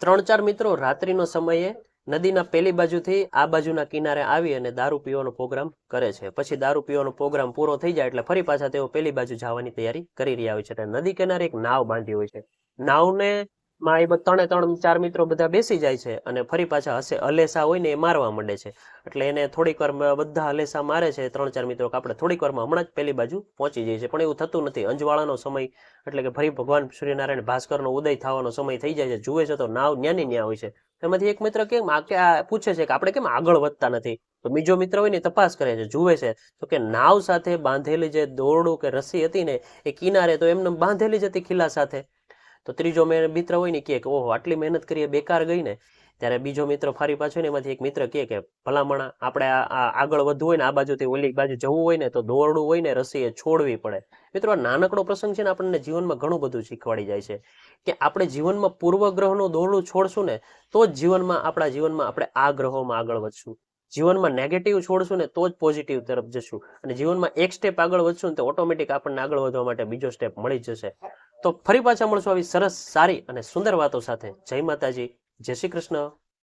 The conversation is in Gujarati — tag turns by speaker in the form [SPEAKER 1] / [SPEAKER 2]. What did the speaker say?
[SPEAKER 1] ત્રણ ચાર મિત્રો રાત્રિનો સમયે નદીના પેલી બાજુથી આ બાજુના કિનારે આવી અને દારૂ પીવાનો પ્રોગ્રામ કરે છે. પછી દારૂ પીવાનો પ્રોગ્રામ પૂરો થઈ જાય એટલે ફરી પાછા તેઓ પેલી બાજુ જવાની તૈયારી કરી રહ્યા હોય છે. એટલે નદી કિનારે એક નાવ બાંધી હોય છે. નાવને માં એ ત્રણે ત્રણ, ચાર મિત્રો બધા બેસી જાય છે અને ફરી પાછા હસે, હલેસા હોય ને એ મારવા માંડે છે. એટલે એને થોડીક વાર બધા હલેસા મારે છે, ત્રણ, ચાર મિત્રો આપણે થોડીક વારમાં હમણાં જ પેલી બાજુ પહોંચી જાય છે પણ એવું થતું નથી. અંજવાળાનો સમય, એટલે કે ફરી ભગવાન સૂર્યનારાયણ ભાસ્કરનો ઉદય થવાનો સમય થઈ જાય છે. જુએ છે તો નાવ ન્યાની ન્યા હોય છે. એમાંથી એક મિત્ર કેમ, આ પૂછે છે કે આપણે કેમ આગળ વધતા નથી? તો બીજો મિત્ર હોય ને તપાસ કરે છે, જુએ છે. તો કે નાવ સાથે બાંધેલી જે દોરડું કે રસ્સી હતી ને એ કિનારે તો એમને બાંધેલી જ હતી ખીલા સાથે. તો ત્રીજો મિત્ર હોય ને કે, ઓહો, આટલી મહેનત કરીએ બેકાર ગઈ ને. ત્યારે બીજો મિત્ર ફરી પાછો ને એમાંથી એક મિત્ર કે, ભલામણ, આપણે આગળ વધવું હોય ને, આ બાજુથી ઓલી બાજુ જવું હોય ને, તો દોરડું હોય ને રસી એ છોડવી પડે. મિત્રો નાનકડો પ્રસંગ છે ને આપણને જીવનમાં ઘણું બધું શીખવાડી જાય છે કે આપણે જીવનમાં પૂર્વગ્રહનું દોરડું છોડશું ને, તો જ જીવનમાં, આપણા જીવનમાં આપણે આ ગ્રહોમાં આગળ વધશું. જીવનમાં નેગેટિવ છોડશું ને, તો જ પોઝિટિવ તરફ જશું. અને જીવનમાં એક સ્ટેપ આગળ વધશું ને, તો ઓટોમેટિક આપણને આગળ વધવા માટે બીજો સ્ટેપ મળી જશે. તો ફરી પાછા મળશું આવી સરસ સારી અને સુંદર વાતો સાથે. જય માતાજી, જય શ્રી કૃષ્ણ.